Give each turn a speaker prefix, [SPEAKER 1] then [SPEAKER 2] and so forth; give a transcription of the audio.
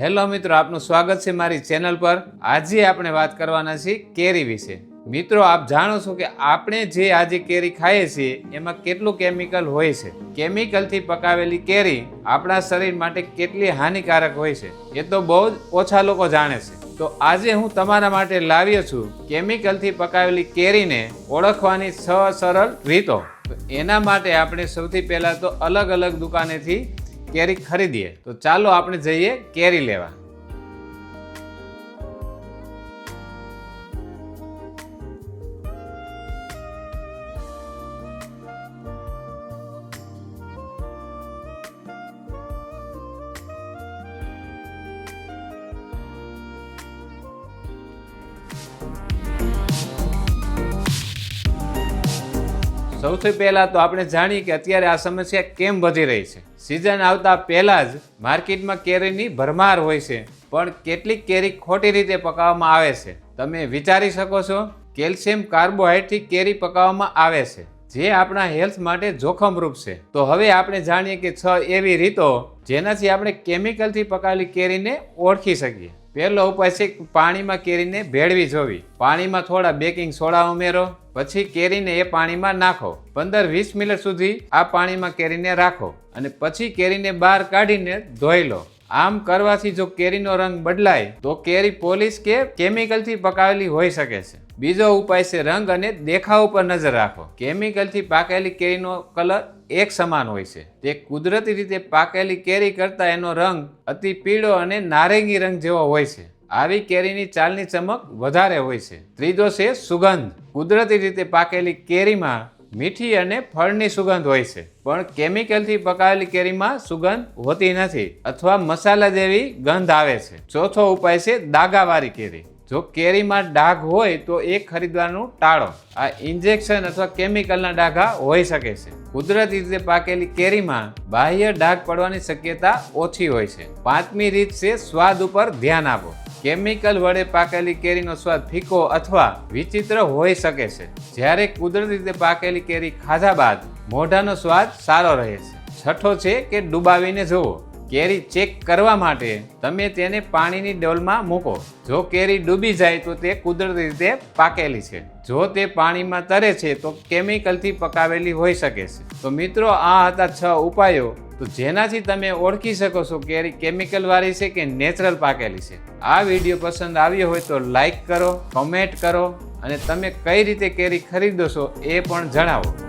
[SPEAKER 1] Hello મિત્રો, આપનું સ્વાગત છે મારી ચેનલ પર. આજે આપણે વાત કરવાના છીએ કેરી વિશે. મિત્રો, આપ જાણો છો કે આપણે જે આજે કેરી ખાઈએ છીએ, એમાં કેટલું કેમિકલ હોય છે? કેમિકલથી પકાવેલી કેરી આપણા શરીર માટે કેટલી હાનિકારક હોય છે? એ તો બહુ જ ઓછા લોકો જાણે છે. તો આજે હું તમારા માટે લાવ્યો છું કેમિકલથી પકાવેલી કેરીને ઓળખવાની છ સરળ રીતો. એના માટે આપણે સૌથી પહેલાં તો અલગ અલગ દુકાનેથી કેરી ખરીદીએ. તો ચાલો આપણે જઈએ કેરી લેવા. સૌથી પહેલાં તો આપણે જાણીએ કે અત્યારે આ સમસ્યા કેમ વધી રહી છે. સિઝન આવતા પહેલાં જ માર્કેટમાં કેરીની ભરમાર હોય છે, પણ કેટલીક કેરી ખોટી રીતે પકાવવામાં આવે છે. તમે વિચારી શકો છો, કેલ્શિયમ કાર્બોહાઈડ્રેટથી કેરી પકાવવામાં આવે છે, જે આપણા હેલ્થ માટે જોખમરૂપ છે. તો હવે આપણે જાણીએ કે છ એવી રીતો જેનાથી આપણે કેમિકલથી પકાવેલી કેરીને ઓળખી શકીએ. પહેલો ઉપાય છે પાણીમાં કેરીને ભેળવી જોવી. પાણીમાં થોડા બેકિંગ સોડા ઉમેરો, પછી કેરીને એ પાણીમાં નાખો. પંદર વીસ મિનિટ સુધી આ પાણીમાં કેરીને રાખો અને પછી કેરીને બહાર કાઢીને ધોઈ લો. આમ કરવાથી જો કેરીનો રંગ બદલાય, તો કેરી પોલીસ કે કેમિકલથી પકાવેલી હોઈ શકે છે. બીજો ઉપાય છે રંગ અને દેખાવ ઉપર નજર રાખો. કેમિકલથી પાકેલી કેરીનો કલર એક સમાન હોય છે. તે કુદરતી રીતે પાકેલી કેરી કરતાં એનો રંગ અતિ પીળો અને નારંગી રંગ જેવો હોય છે. આવી કેરીની ચાલની ચમક વધારે હોય છે. ત્રીજો છે સુગંધ. કુદરતી રીતે પાકેલી કેરીમાં મીઠી અને ફળની સુગંધ હોય છે. પણ કેમિકલથી પકાવેલી કેરીમાં સુગંધ હોતી નથી અથવા મસાલા જેવી ગંધ આવે છે. ચોથો ઉપાય છે દાગાવાળી કેરી. જો કેરીમાં ડાઘ હોય તો એ ખરીદવાનું ટાળો. આ ઇન્જેક્શન અથવા કેમિકલના ડાઘા હોઈ શકે છે. કુદરતી રીતે પાકેલી કેરીમાં બાહ્ય ડાઘ પડવાની શક્યતા ઓછી હોય છે. પાંચમી રીત છે સ્વાદ ઉપર ધ્યાન આપો. કેમિકલ વડે પાકેલી કેરીનો સ્વાદ ફીકો અથવા વિચિત્ર હોઈ શકે છે. જ્યારે કુદરતી રીતે પાકેલી કેરી ખાધા બાદ મોઢાનો સ્વાદ સારો રહે છે. છઠ્ઠો છે કે ડૂબાવીને જુઓ. કેરી ચેક કરવા માટે તમે તેને પાણીની ડોલમાં મૂકો. જો કેરી ડૂબી જાય તો તે કુદરતી રીતે પાકેલી છે. જો તે પાણીમાં તરે છે તો કેમિકલથી પકાવેલી હોઈ શકે છે. તો મિત્રો, આ હતા છ ઉપાયો તો જેનાથી તમે ઓળખી શકો છો કેરી કેમિકલવાળી છે કે નેચરલ પાકેલી છે. આ વીડિયો પસંદ આવ્યો હોય તો લાઈક કરો કમેન્ટ કરો અને તમે કઈ રીતે કેરી ખરીદો છો એ પણ જણાવો.